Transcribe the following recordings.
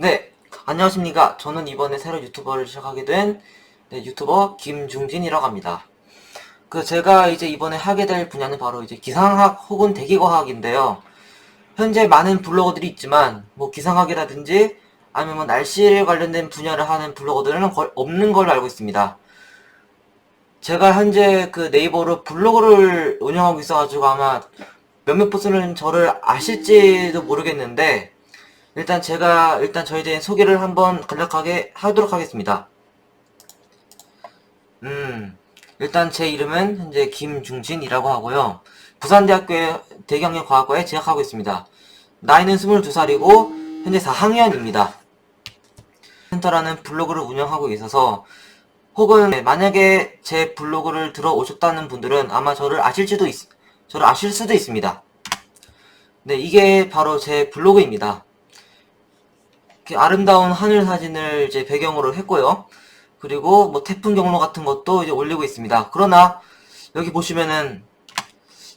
네, 안녕하십니까. 저는 이번에 새로 유튜버를 시작하게 된 네, 유튜버 김중진이라고 합니다. 그 제가 이제 이번에 하게 될 분야는 바로 이제 기상학 혹은 대기과학인데요. 현재 많은 블로거들이 있지만 뭐 기상학이라든지 아니면 뭐 날씨에 관련된 분야를 하는 블로거들은 거의 없는 걸로 알고 있습니다. 제가 현재 그 네이버로 블로그를 운영하고 있어가지고 아마 몇몇 분들은 저를 아실지도 모르겠는데 일단 제가 일단 저에 대한 소개를 한번 간략하게 하도록 하겠습니다. 음, 일단 제 이름은 현재 김중진이라고 하고요. 부산대학교의 대경영과학과에 재학하고 있습니다. 나이는 22살이고 현재 4학년입니다. 센터라는 블로그를 운영하고 있어서 혹은 만약에 제 블로그를 들어오셨다는 분들은 아마 저를 아실지도 있, 저를 아실 수도 있습니다. 네, 이게 바로 제 블로그입니다. 이렇게 아름다운 하늘 사진을 이제 배경으로 했고요. 그리고 뭐 태풍 경로 같은 것도 이제 올리고 있습니다. 그러나 여기 보시면은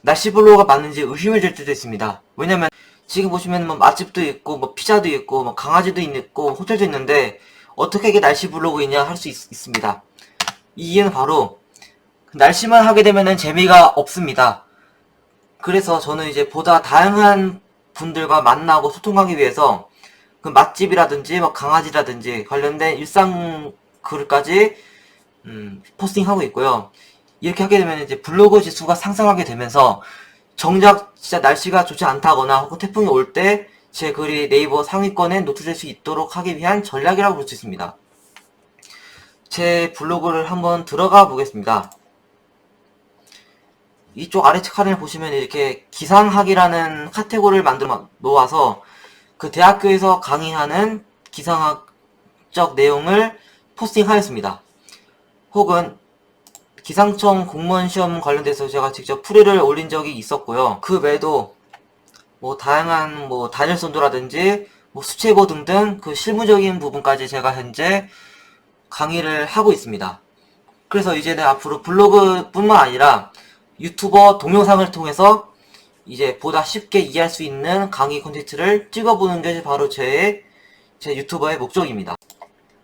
날씨 블로그가 맞는지 의심이 될 때도 있습니다. 왜냐면 지금 보시면 뭐 맛집도 있고 뭐 피자도 있고 뭐 강아지도 있고 호텔도 있는데 어떻게 이게 날씨 블로그이냐 할 수 있습니다. 이 이유는 바로 날씨만 하게 되면은 재미가 없습니다. 그래서 저는 이제 보다 다양한 분들과 만나고 소통하기 위해서 그 맛집이라든지 뭐 강아지라든지 관련된 일상 글까지 음, 포스팅하고 있고요. 이렇게 하게 되면 이제 블로그 지수가 상승하게 되면서 정작 진짜 날씨가 좋지 않다거나 혹은 태풍이 올 때 제 글이 네이버 상위권에 노출될 수 있도록 하기 위한 전략이라고 볼 수 있습니다. 제 블로그를 한번 들어가 보겠습니다. 이쪽 아래 칸을 보시면 이렇게 기상학이라는 카테고리를 만들어 놓아서 그 대학교에서 강의하는 기상학적 내용을 포스팅하였습니다. 혹은 기상청 공무원 시험 관련돼서 제가 직접 풀이를 올린 적이 있었고요. 그 외에도 뭐 다양한 뭐 단일 선도라든지 뭐 수체보 등등 그 실무적인 부분까지 제가 현재 강의를 하고 있습니다. 그래서 이제는 앞으로 블로그뿐만 아니라 유튜버 동영상을 통해서 이제 보다 쉽게 이해할 수 있는 강의 콘텐츠를 찍어보는 게 바로 제, 제 유튜버의 목적입니다.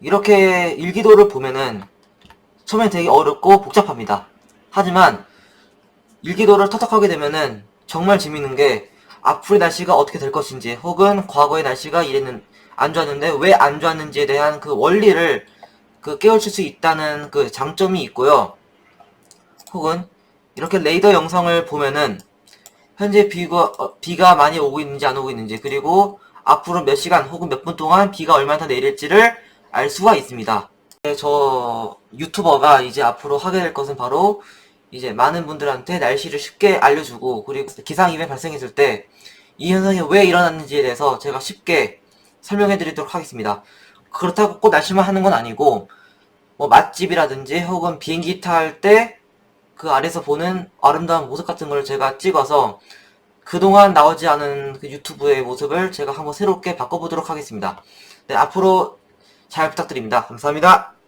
이렇게 일기도를 보면은 처음엔 되게 어렵고 복잡합니다. 하지만 일기도를 터득하게 되면은 정말 재밌는 게 앞으로의 날씨가 어떻게 될 것인지 혹은 과거의 날씨가 이랬는 안 좋았는데 왜 안 좋았는지에 대한 그 원리를 그 깨우칠 수 있다는 그 장점이 있고요. 혹은 이렇게 레이더 영상을 보면은 현재 비가 어, 비가 많이 오고 있는지 안 오고 있는지 그리고 앞으로 몇 시간 혹은 몇 분 동안 비가 얼마나 더 내릴지를 알 수가 있습니다. 네, 저 유튜버가 이제 앞으로 하게 될 것은 바로 이제 많은 분들한테 날씨를 쉽게 알려주고 그리고 기상 이벤트 발생했을 때 이 현상이 왜 일어났는지에 대해서 제가 쉽게 설명해 드리도록 하겠습니다. 그렇다고 꼭 날씨만 하는 건 아니고 뭐 맛집이라든지 혹은 비행기 탈 때 그 아래서 보는 아름다운 모습 같은 걸 제가 찍어서 그동안 나오지 않은 그 유튜브의 모습을 제가 한번 새롭게 바꿔보도록 하겠습니다. 네, 앞으로 잘 부탁드립니다. 감사합니다.